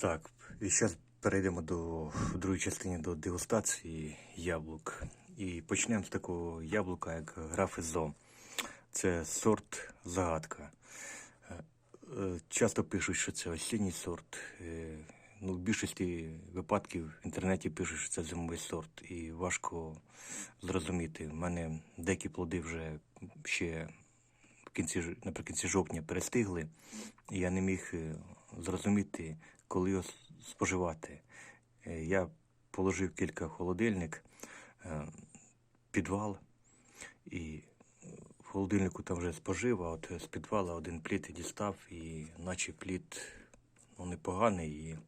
Так, і зараз перейдемо до в частині до дегустації яблук. І почнемо з такого яблука, як графизо. Це сорт загадка. Е, е, Часто пишуть, що це осінній сорт. Е, Ну, в більшості випадків в інтернеті пишуть, що це зимовий сорт, і важко зрозуміти. У мене деякі плоди вже ще в кінці, наприкінці жовтня перестигли, і я не міг зрозуміти, коли його споживати. Е, Я положив кілька в холодильник, е, підвал, і в холодильнику там вже спожив, а от з підвала один плід дістав, і наче плід ну, непоганий і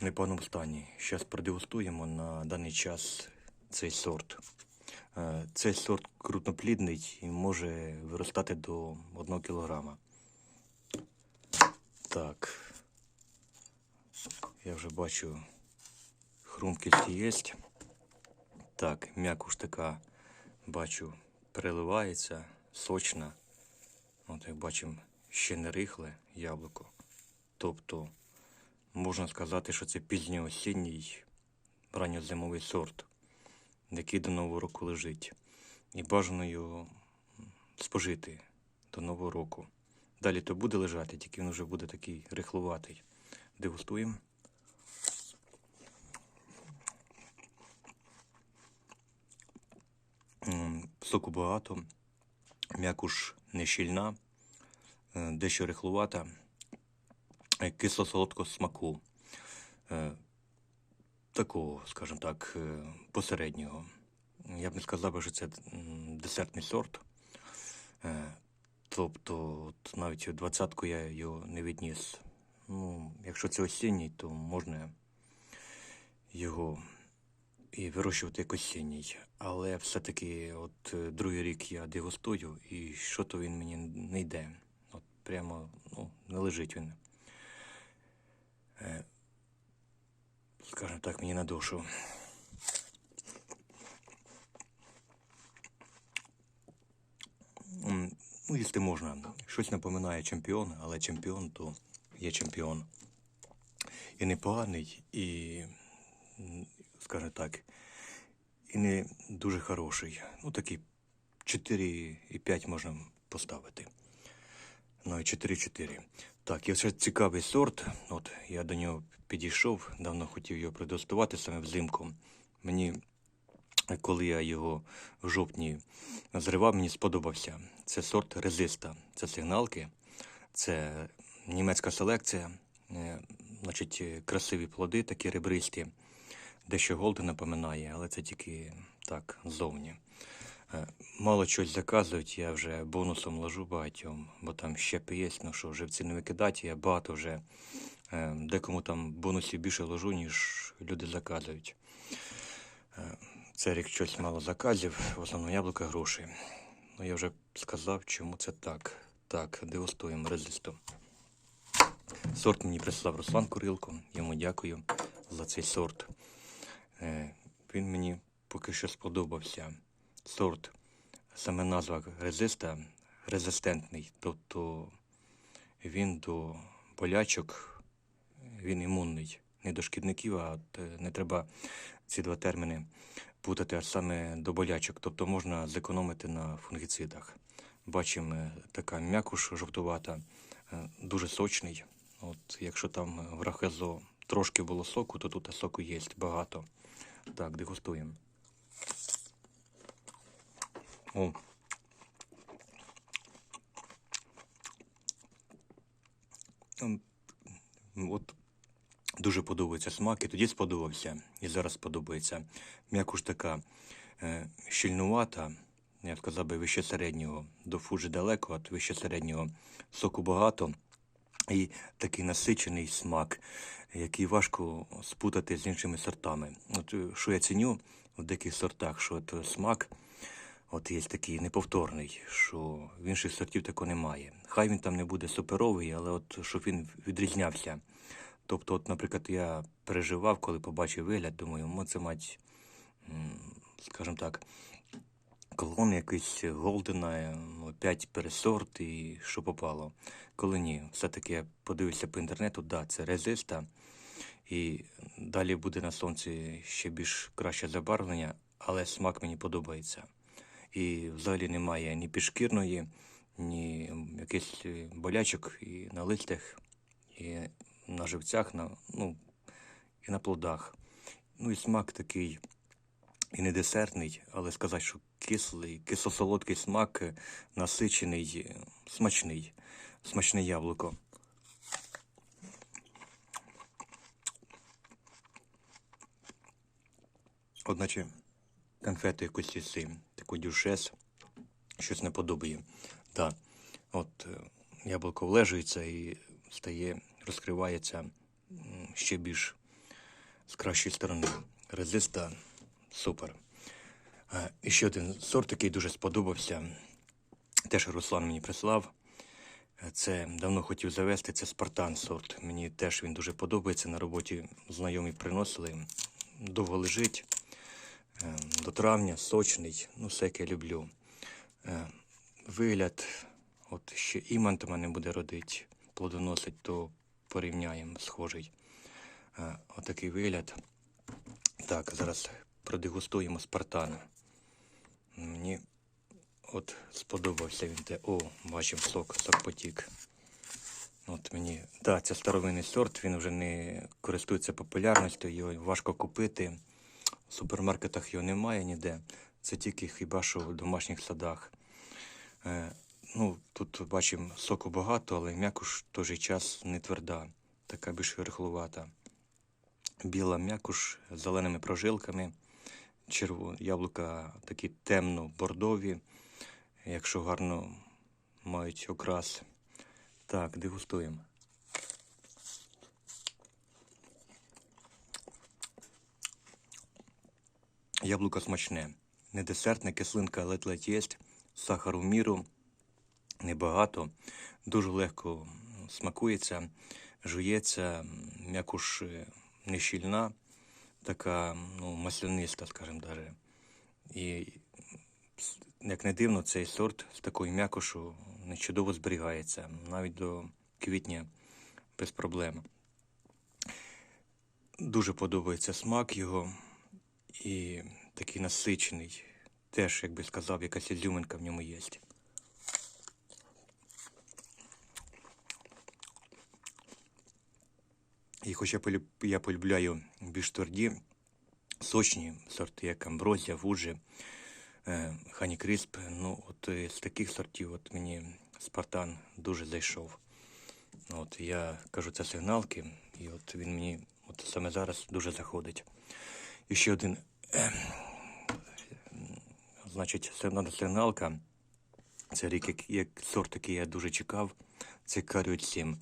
в непоганому стані. Зараз продегустуємо на даний час цей сорт. Е, Цей сорт крупноплідний і може виростати до 1 кілограма. Так. Я вже бачу, хрумкість є. Так, м'якуш така, бачу, переливається, сочна. От як бачимо, ще не рихле яблуко. Тобто, можна сказати, що це пізньоосінній ранньозимовий сорт, який до Нового року лежить. І бажано його спожити до Нового року. Далі то буде лежати, тільки він вже буде такий рихлуватий. Дегустуємо. Соку багато, м'якуш не щільна, е, дещо рихлувата, е, кисло-солодкого смаку. Е, Такого, скажімо так, посереднього. Я б не сказав, що це десертний сорт. Тобто, от навіть у двадцятку я його не відніс. Ну, якщо це осінній, то можна його і вирощувати як осінній. Але все-таки от е, другий рік я дегустую, і що то він мені не йде. От прямо ну, не лежить він. Е, скажімо так, мені на душу. Ну, їсти можна. Щось напоминає чемпіон, але чемпіон то є чемпіон. І непоганий, і, скажімо так, і не дуже хороший. Ну, такий 4,5 можна поставити. Ну, і 4-4. Так, є ще цікавий сорт. От я до нього підійшов, давно хотів його продостувати саме взимку. Мені коли я його в жовтні зривав, мені сподобався. Це сорт резиста. Це сигналки, це німецька селекція. Е, Значить, е, красиві плоди, такі ребристі. Дещо голди напоминає, але це тільки так, ззовні. Е, Мало щось заказують, я вже бонусом ложу багатьом, бо там щепи є, ну що, живці не викидати, я багато вже е, декому там бонусів більше ложу, ніж люди заказують. Е, Це рік щось мало заказів, в основному яблука гроші. Ну я вже сказав, чому це так. Так, дегустуємо резисту. Сорт мені прислав Руслан Курилко. Йому дякую за цей сорт. Е, Він мені поки що сподобався. Сорт, саме назва резиста, резистентний. Тобто він до болячок, він імунний. Не до шкідників, а е, не треба ці два терміни путати, а саме до болячок. Тобто можна зекономити на фунгіцидах. Бачимо, е, така м'якуш жовтувата, дуже сочний. От, якщо там в рахезо трошки було соку, то тут соку є багато. Так, дегустуємо. О. Ем, От дуже подобається смак, і тоді сподобався, і зараз сподобається. М'якуш така е, щільнувата, я б сказав би вище середнього. До фуджі далеко, от вище середнього соку багато. І такий насичений смак, який важко спутати з іншими сортами. От е, що я ціню в деяких сортах, що от е, смак от є такий неповторний, що в інших сортів такого немає. Хай він там не буде суперовий, але от щоб він відрізнявся. Тобто, от, наприклад, я переживав, коли побачив вигляд, думаю, це мать, скажімо так, колон якийсь Голдена, опять пересорт і що попало. Коли ні, все-таки я подивився по інтернету, да, це резиста. І далі буде на сонці ще більш краще забарвлення, але смак мені подобається. І взагалі немає ні підшкірної, ні якихось е, болячок і на листях, і на живцях, на, ну, і на плодах. Ну і смак такий і не десертний, але сказати, що кислий, кисло-солодкий смак, е, насичений, е, смачний, смачне яблуко. Одначе конфету якусь їси, таку дюшес, щось не подобає. Так, от е, яблуко влежується і стає, розкривається ще більш з кращої сторони. Резиста супер. Е, І ще один сорт, який дуже сподобався. Теж Руслан мені прислав. Е, Це давно хотів завести, це Спартан сорт. Мені теж він дуже подобається. На роботі знайомі приносили. Довго лежить. Е, До травня, сочний, ну все як я люблю. Вигляд, от ще імант у мене буде родити, плодоносить, то порівняємо схожий. Отакий вигляд. Так, зараз продегустуємо Спартана. Мені от сподобався він те. О, бачимо сок, сок потік. От мені, так, це старовинний сорт, він вже не користується популярністю, його важко купити. В супермаркетах його немає ніде. Це тільки хіба що в домашніх садах. Е, ну, тут бачимо соку багато, але м'якуш в той же час не тверда, така більш рихлувата. Біла м'якуш з зеленими прожилками. Черво... Яблука такі темно-бордові, якщо гарно мають окрас. Так, дегустуємо. Яблуко смачне. Не десертне, кислинка ледь-ледь є. Сахару в міру. Небагато. Дуже легко смакується, жується, м'якуш е, не щільна, така ну, масляниста, скажімо даже. І як не дивно, цей сорт з такою м'якошу чудово зберігається. Навіть до квітня без проблем. Дуже подобається смак його і такий насичений. Теж, як би сказав, якась ізюминка в ньому є. І хоч я, полюбляю більш тверді, сочні сорти, як амброзія, фуджі, е, хані крісп, ну от з таких сортів от мені Спартан дуже зайшов. От я кажу, це сигналки, і от він мені от саме зараз дуже заходить. І ще один, значить, сигнал- сигналка. Це рік, як, як сорт, який я дуже чекав. Це Каріот 7.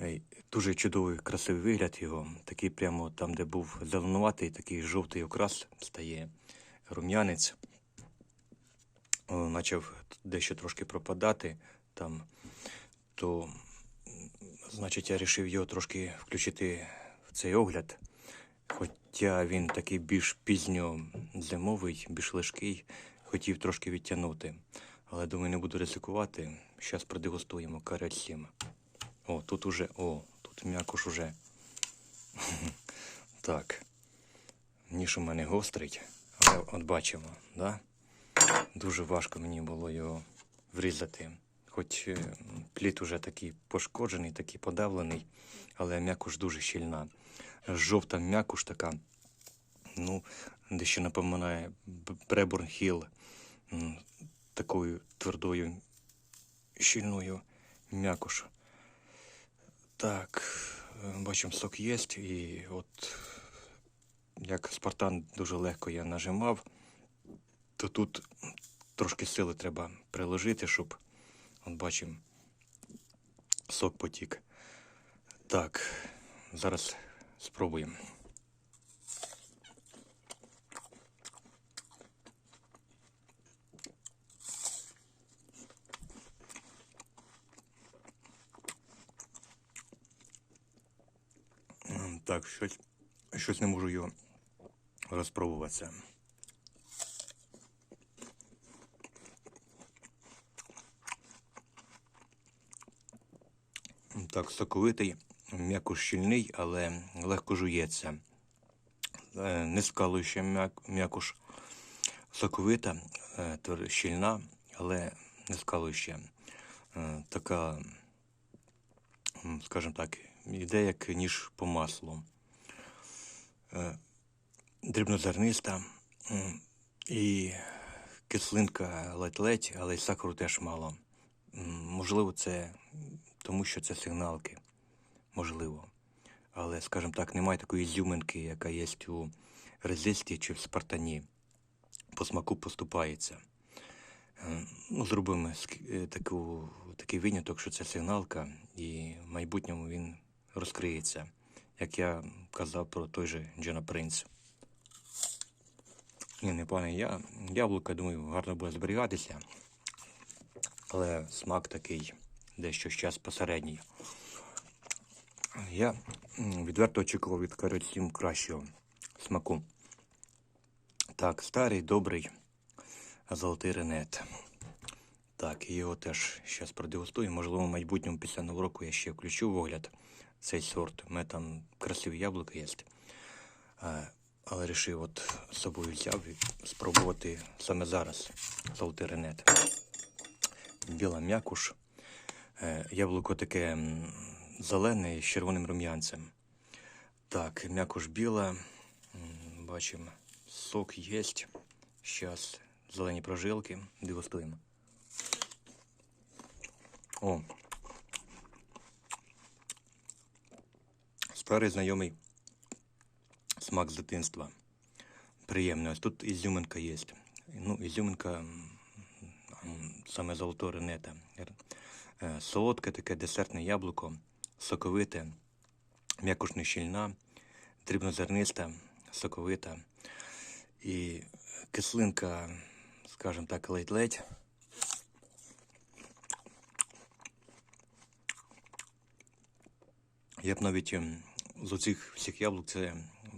Е, Дуже чудовий, красивий вигляд його. Такий прямо там, де був зеленуватий, такий жовтий окрас стає рум'янець. Почав дещо трошки пропадати там, то значить я вирішив його трошки включити в цей огляд. Хоча він такий більш пізньо зимовий, більш легкий, хотів трошки відтягнути. Але думаю, не буду ризикувати. Зараз продегустуємо карет 7. О, тут уже, о, тут м'якуш уже. Так. Ніж у мене гострить, але от бачимо, да? Дуже важко мені було його врізати. Хоч е, плід уже такий пошкоджений, такий подавлений, але м'якуш дуже щільна. Жовта м'якуш така, ну, дещо напоминає Бреборн Хіл такою твердою, щільною м'якуш. Так, е, бачимо, сок є, і от як Спартан дуже легко я нажимав, то тут трошки сили треба приложити, щоб, от бачимо, сок потік. Так, зараз спробуємо. щось щось не можу його розпробуватися. Так, соковитий, м'яко щільний, але легко жується. Е, не скалуюча м'якош. Соковита, е, щільна, але не скалуюча. Е, така, скажімо так, іде як ніж по маслу. Е, Дрібнозерниста і кислинка ледь-ледь, але й сахару теж мало. Можливо, це тому, що це сигналки. Можливо. Але, скажімо так, немає такої зюминки, яка є у резисті чи в спартані. По смаку поступається. Е, Ну, зробимо е, таку, такий виняток, що це сигналка, і в майбутньому він розкриється, як я казав про той же Джена Принц. Ні, не пане, я яблука, думаю, гарно буде зберігатися, але смак такий дещо щас посередній. Я відверто очікував від 7 кращого смаку. Так, старий, добрий, золотий ренет. Так, його теж зараз продегустую. Можливо, в майбутньому після нового року я ще включу огляд цей сорт. У мене там красиві яблука є. Але вирішив от з собою взяв і спробувати саме зараз золотий ренет. Біла м'якуш. Е, Яблуко таке зелене з червоним рум'янцем. Так, м'якуш біла. Бачимо, сок є. Зараз зелені прожилки. Дегустуємо. О. Старий знайомий смак з дитинства. Приємний. Ось тут ізюминка є. Ну, ізюминка саме золотого ренета. Е, Солодке таке десертне яблуко, соковите, м'якуш щільна, дрібнозерниста, соковита. І кислинка, скажімо так, ледь-ледь. Я б навіть з оцих всіх яблук це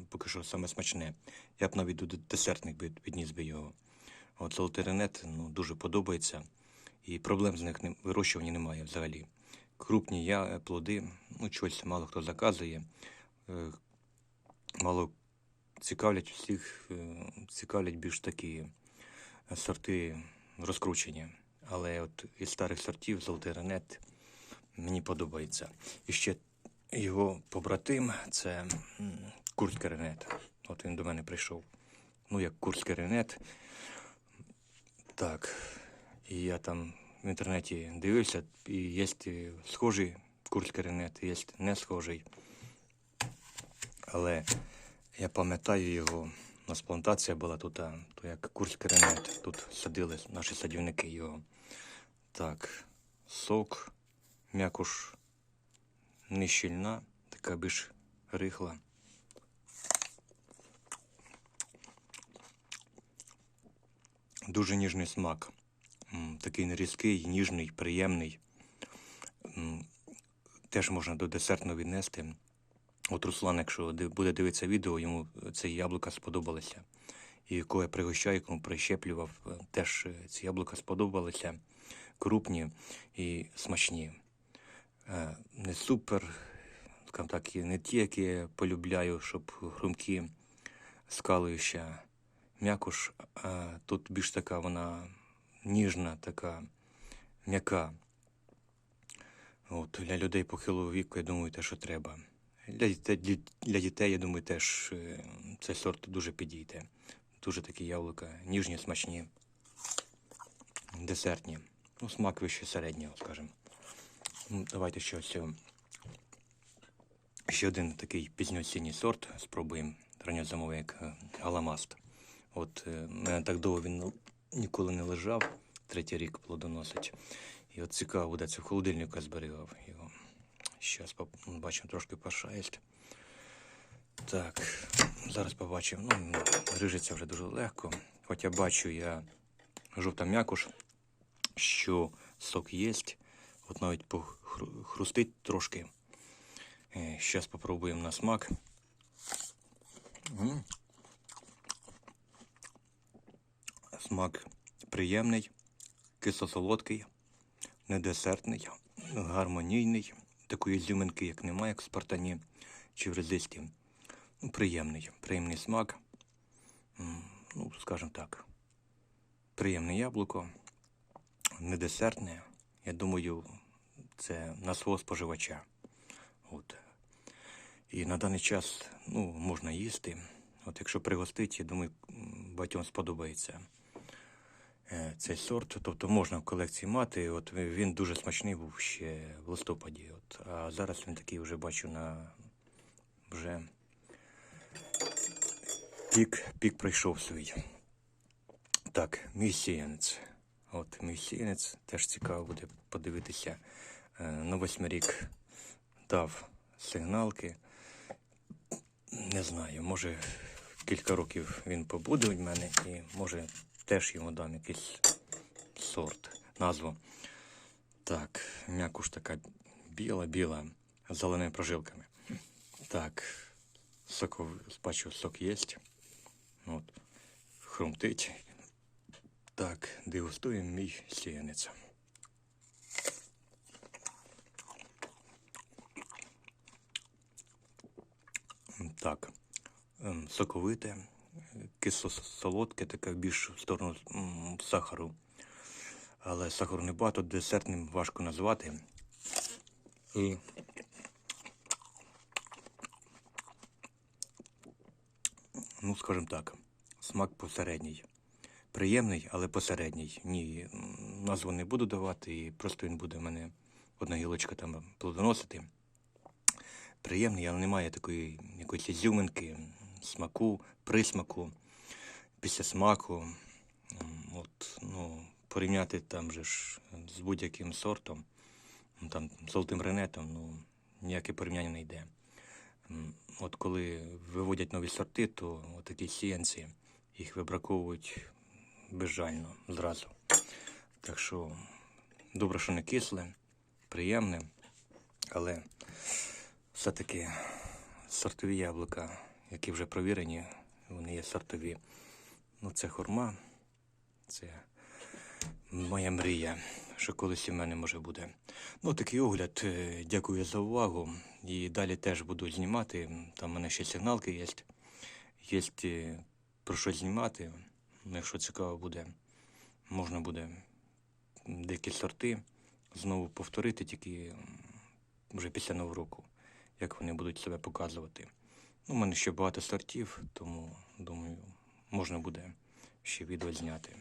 поки що саме смачне. Я б навіть до десертних підніс би його. От золотий ренет ну, дуже подобається. І проблем з них вирощування немає взагалі. Крупні я, плоди, ну, щось мало хто заказує. Е, Мало цікавлять всіх, е, цікавлять більш такі сорти розкручені. Але от із старих сортів золотий ренет мені подобається. І ще його побратим це курський ренет. От він до мене прийшов. Ну, як курський ренет. Так. І я там в інтернеті дивився, і є схожий курський ренет, є не схожий. Але я пам'ятаю його, у нас плантація була тут, то як курський ренет. Тут садили наші садівники його. Так, сок, м'якуш не щільна, така більш рихла. Дуже ніжний смак. Такий нерізкий, ніжний, приємний. Теж можна до десертного віднести. От Руслан, якщо буде дивитися відео, йому ці яблука сподобалися. І кого я пригощаю, кому прищеплював, е, теж е, ці яблука сподобалися. Крупні і смачні. Е, Не супер, скажімо так, не ті, які я полюбляю, щоб хрумкі, скалуюча м'якуш. А тут більш така вона ніжна, така м'яка. От, для людей похилого віку, я думаю, те, що треба. Для дітей, для дітей, я думаю, теж е, цей сорт дуже підійде. Дуже такі яблука, ніжні, смачні, десертні. Ну, смак вище середнього, скажімо. Давайте ще ось. е, Ще один такий пізньоосінній сорт спробуємо ранньозимовий, як е, галамаст. От е, мене так довго він ніколи не лежав, третій рік плодоносить. І от цікаво буде, це в холодильнику я зберігав його. Зараз бачимо, трошки пошаєсть. Так, зараз побачимо. Ну, рижиться вже дуже легко. Хоча бачу я жовта м'якуш, що сок є. От навіть похрустить трошки. Зараз спробуємо на смак. Смак приємний, кисло-солодкий, недесертний, гармонійний, такої зюминки, як немає, як в спартані чи в резисті. Ну, приємний, приємний смак. Ну, скажімо так. Приємне яблуко, не десертне. Я думаю, це на споживача. От. І на даний час ну, можна їсти. От якщо пригостить, я думаю, м, багатьом сподобається е, цей сорт. Тобто можна в колекції мати. От він дуже смачний був ще в листопаді. От. А зараз він такий вже бачу на вже пік, пік пройшов свій. Так, мій сіянець. От мій сіянець теж цікаво буде подивитися. Е, На восьмий рік дав сигналки. Не знаю, може кілька років він побуде у мене і може теж йому дам якийсь сорт, назву. Так, м'якуш така біла-біла, з зеленими прожилками. Так, соков, бачу, сок є. От, хрумтить. Так, дегустуємо мій сіянець. Так, ем, соковите, кисло-солодке, таке більш в сторону сахару. Але сахару небагато, десертним важко назвати. І ну, скажімо так, смак посередній. Приємний, але посередній. Ні, назву не буду давати, і просто він буде в мене одна гілочка там плодоносити. Приємний, але немає такої якоїсь ізюминки, смаку, присмаку, після смаку. От, ну, порівняти там же ж з будь-яким сортом, ну, там, золотим ренетом, ну, ніяке порівняння не йде. От коли виводять нові сорти, то такі сіянці їх вибраковують безжально зразу. Так що добре, що не кисле, приємне, але все-таки сортові яблука, які вже провірені, вони є сортові. Ну, це хурма, це моя мрія, що колись і в мене може буде. Ну, такий огляд. Е, Дякую за увагу. І далі теж буду знімати. Там в мене ще сигналки є. Є е, про що знімати. Ну, Якщо цікаво буде, можна буде деякі сорти знову повторити, тільки вже після нового року, як вони будуть себе показувати. Ну, у мене ще багато сортів, тому думаю, можна буде ще відео зняти.